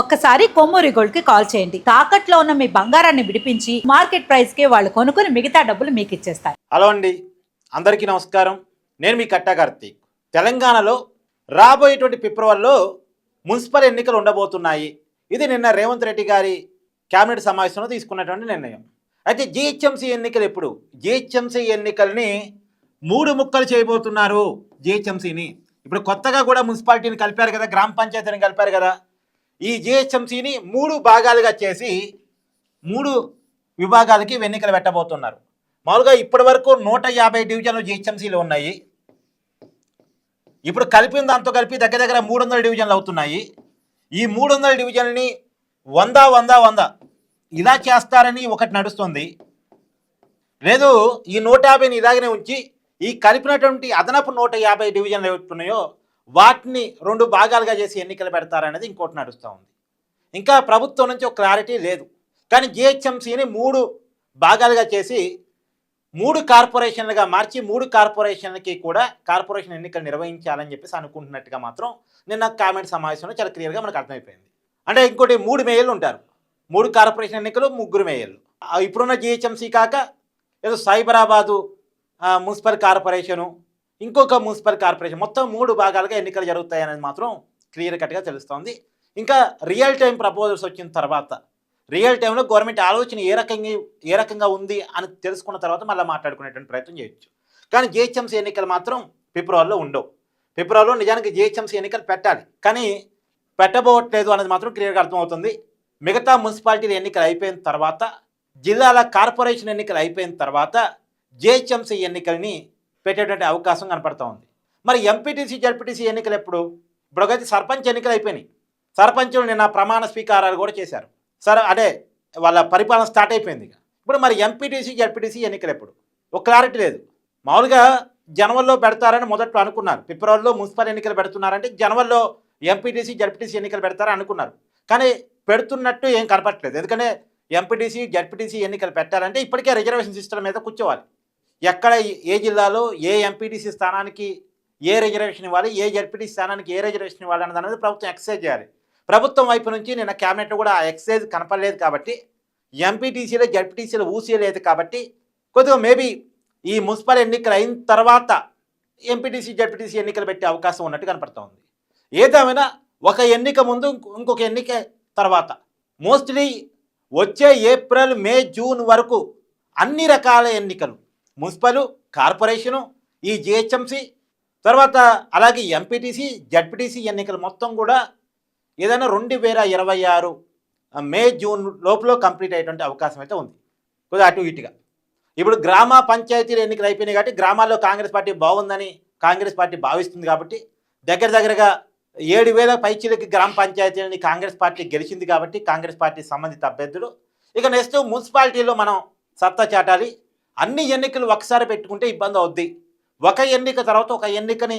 ఒక్కసారి కొమ్మూరి గోల్డ్కి కాల్ చేయండి. తాకట్లో ఉన్న మీ బంగారాన్ని విడిపించి మార్కెట్ ప్రైస్కి వాళ్ళు కొనుక్కుని మిగతా డబ్బులు మీకు ఇచ్చేస్తారు హలో అండి. అందరికీ నమస్కారం. నేను మీ కట్టా కార్తీక్. తెలంగాణలో రాబోయేటువంటి ఫిబ్రవరిలో మున్సిపల్ ఎన్నికలు ఉండబోతున్నాయి. ఇది నిన్న రేవంత్ రెడ్డి గారి కేబినెట్ సమావేశంలో తీసుకున్నటువంటి నిర్ణయం. అయితే జిహెచ్ఎంసీ ఎన్నికలు ఎప్పుడు? జిహెచ్ఎంసీ ఎన్నికల్ని మూడు ముక్కలు చేయబోతున్నారు జిహెచ్ఎంసీని. ఇప్పుడు కొత్తగా కూడా మున్సిపాలిటీని కలిపారు కదా గ్రామ పంచాయతీని కలిపారు కదా. ఈ జిహెచ్ఎంసీని మూడు భాగాలుగా చేసి మూడు విభాగాలకి ఎన్నికలు పెట్టబోతున్నారు. మామూలుగా ఇప్పటి వరకు నూట యాభై డివిజన్లు జిహెచ్ఎంసీలు ఉన్నాయి. ఇప్పుడు కలిపిన దాంతో కలిపి దగ్గర దగ్గర మూడు వందల డివిజన్లు అవుతున్నాయి. ఈ మూడు వందల డివిజన్ని వంద వంద వంద ఇలా చేస్తారని ఒకటి నడుస్తుంది. లేదు ఈ నూట యాభైని ఇలాగనే ఉంచి ఈ కలిపినటువంటి అదనపు నూట యాభై డివిజన్లు ఏవైతున్నాయో వాటిని రెండు భాగాలుగా చేసి ఎన్నికలు పెడతారనేది ఇంకోటి నడుస్తూ ఉంది. ఇంకా ప్రభుత్వం నుంచి ఒక క్లారిటీ లేదు. కానీ జిహెచ్ఎంసీని మూడు భాగాలుగా చేసి మూడు కార్పొరేషన్లుగా మార్చి మూడు కార్పొరేషన్లకి కూడా కార్పొరేషన్ ఎన్నికలు నిర్వహించాలని చెప్పేసి అనుకుంటున్నట్టుగా మాత్రం నిన్న కామెంట్ సమావేశంలో చాలా క్లియర్గా మనకు అర్థమైపోయింది. అంటే ఇంకోటి మూడు మేయర్లు ఉంటారు. మూడు కార్పొరేషన్ ఎన్నికలు ముగ్గురు మేయర్లు. ఇప్పుడున్న జిహెచ్ఎంసీ కాక ఏదో సైబరాబాదు మున్సిపల్ కార్పొరేషను ఇంకొక మున్సిపల్ కార్పొరేషన్ మొత్తం మూడు భాగాలుగా ఎన్నికలు జరుగుతాయి అనేది మాత్రం క్లియర్ కట్గా తెలుస్తోంది. ఇంకా రియల్ టైం ప్రపోజల్స్ వచ్చిన తర్వాత రియల్ టైంలో గవర్నమెంట్ ఆలోచన ఏ రకంగా ఏ రకంగా ఉంది అని తెలుసుకున్న తర్వాత మళ్ళీ మాట్లాడుకునేటువంటి ప్రయత్నం చేయొచ్చు. కానీ జిహెచ్ఎంసీ ఎన్నికలు మాత్రం ఫిబ్రవరిలో ఉండవు. ఫిబ్రవరిలో నిజానికి జిహెచ్ఎంసీ ఎన్నికలు పెట్టాలి. కానీ పెట్టబోవట్లేదు అనేది మాత్రం క్లియర్గా అర్థమవుతుంది. మిగతా మున్సిపాలిటీల ఎన్నికలు అయిపోయిన తర్వాత జిల్లాల కార్పొరేషన్ ఎన్నికలు అయిపోయిన తర్వాత జిహెచ్ఎంసీ ఎన్నికల్ని పెట్టేటువంటి అవకాశం కనపడుతూ ఉంది. మరి ఎంపీటీసీ జడ్పీటీసీ ఎన్నికలు ఎప్పుడు? ఇప్పుడొకైతే సర్పంచ్ ఎన్నికలు అయిపోయినాయి. సర్పంచులు నిన్న ప్రమాణ స్వీకారాలు కూడా చేశారు. సరే అదే వాళ్ళ పరిపాలన స్టార్ట్ అయిపోయింది ఇక. ఇప్పుడు మరి ఎంపీటీసీ జడ్పీటీసీ ఎన్నికలు ఎప్పుడు? ఒక క్లారిటీ లేదు. మామూలుగా జనవరిలో పెడతారని మొదట్లో అనుకున్నారు. ఫిబ్రవరిలో మున్సిపల్ ఎన్నికలు పెడుతున్నారంటే జనవరిలో ఎంపీటీసీ జడ్పీటీసీ ఎన్నికలు పెడతారని అనుకున్నారు. కానీ పెడుతున్నట్టు ఏం కనపట్లేదు ఎందుకంటే ఎంపీటీసీ జడ్పీటీసీ ఎన్నికలు పెట్టాలంటే ఇప్పటికే రిజర్వేషన్ సిస్టమ్ మీద కూర్చోవాలి. ఎక్కడ ఏ జిల్లాలో ఏ ఎంపీటీసీ స్థానానికి ఏ రిజర్వేషన్ ఇవ్వాలి ఏ జడ్పీటీ స్థానానికి ఏ రిజర్వేషన్ ఇవ్వాలి అన్నది అనేది ప్రభుత్వం ఎక్సైజ్ చేయాలి. ప్రభుత్వం వైపు నుంచి నిన్న క్యాబినెట్ కూడా ఆ ఎక్సైజ్ కనపడలేదు కాబట్టి ఎంపీటీసీలో జడ్పీటీసీలో ఊసేయలేదు కాబట్టి కొద్దిగా మేబీ ఈ మున్సిపల్ ఎన్నికలు అయిన తర్వాత ఎంపీటీసీ జడ్పీటీసీ ఎన్నికలు పెట్టే అవకాశం ఉన్నట్టు కనపడుతోంది. ఏదేమైనా ఒక ఎన్నిక ముందు ఇంకొక ఎన్నిక తర్వాత మోస్ట్లీ వచ్చే ఏప్రిల్ మే జూన్ వరకు అన్ని రకాల ఎన్నికలు మున్సిపల్ కార్పొరేషను ఈ జిహెచ్ఎంసి తర్వాత అలాగే ఎంపీటీసీ జడ్పీటీసీ ఎన్నికలు మొత్తం కూడా ఏదైనా రెండు వేల ఇరవై ఆరు మే జూన్ లోపల కంప్లీట్ అయ్యేటువంటి అవకాశం అయితే ఉంది. కొద్దిగా అటు ఇటుగా. ఇప్పుడు గ్రామ పంచాయతీలు ఎన్నికలు అయిపోయినాయి కాబట్టి గ్రామాల్లో కాంగ్రెస్ పార్టీ బాగుందని కాంగ్రెస్ పార్టీ భావిస్తుంది కాబట్టి దగ్గర దగ్గరగా ఏడు వేల పైచీలకి గ్రామ పంచాయతీలని కాంగ్రెస్ పార్టీ గెలిచింది కాబట్టి కాంగ్రెస్ పార్టీ సంబంధిత అభ్యర్థులు. ఇక నెక్స్ట్ మున్సిపాలిటీలో మనం సత్తా చాటాలి. అన్ని ఎన్నికలు ఒకసారి పెట్టుకుంటే ఇబ్బంది అవుద్ది. ఒక ఎన్నిక తర్వాత ఒక ఎన్నికని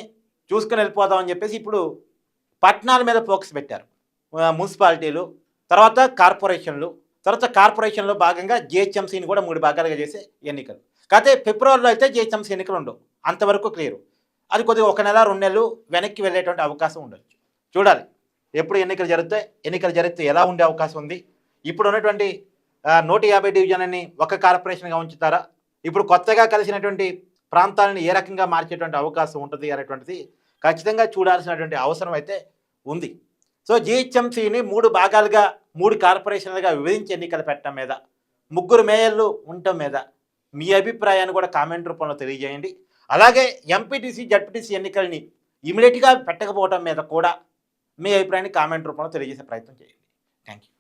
చూసుకుని వెళ్ళిపోదామని చెప్పేసి ఇప్పుడు పట్టణాల మీద ఫోకస్ పెట్టారు. మున్సిపాలిటీలు తర్వాత కార్పొరేషన్లు తర్వాత కార్పొరేషన్లో భాగంగా జిహెచ్ఎంసీని కూడా మూడు భాగాలుగా చేసే ఎన్నికలు. కాకపోతే ఫిబ్రవరిలో అయితే జిహెచ్ఎంసీ ఎన్నికలు ఉండవు. అంతవరకు క్లియర్. అది కొద్దిగా ఒక నెల రెండు నెలలు వెనక్కి వెళ్ళేటువంటి అవకాశం ఉండొచ్చు. చూడాలి. ఎప్పుడు ఎన్నికలు జరుగుతాయి ఎన్నికలు జరిగితే ఎలా ఉండే అవకాశం ఉంది? ఇప్పుడు ఉన్నటువంటి నూట యాభై డివిజన్ని ఒక కార్పొరేషన్గా ఉంచుతారా? ఇప్పుడు కొత్తగా కలిసినటువంటి ప్రాంతాలను ఏ రకంగా మార్చేటువంటి అవకాశం ఉంటుంది అనేటువంటిది ఖచ్చితంగా చూడాల్సినటువంటి అవసరం అయితే ఉంది. సో జిహెచ్ఎంసీని మూడు భాగాలుగా మూడు కార్పొరేషన్లుగా విభజించి ఎన్నికలు పెట్టడం మీద ముగ్గురు మేయర్లు ఉండటం మీద మీ అభిప్రాయాన్ని కూడా కామెంట్ రూపంలో తెలియజేయండి. అలాగే ఎంపీటీసీ జడ్పీటీసీ ఎన్నికల్ని ఇమీడియట్గా పెట్టకపోవడం మీద కూడా మీ అభిప్రాయాన్ని కామెంట్ రూపంలో తెలియజేసే ప్రయత్నం చేయండి. Thank you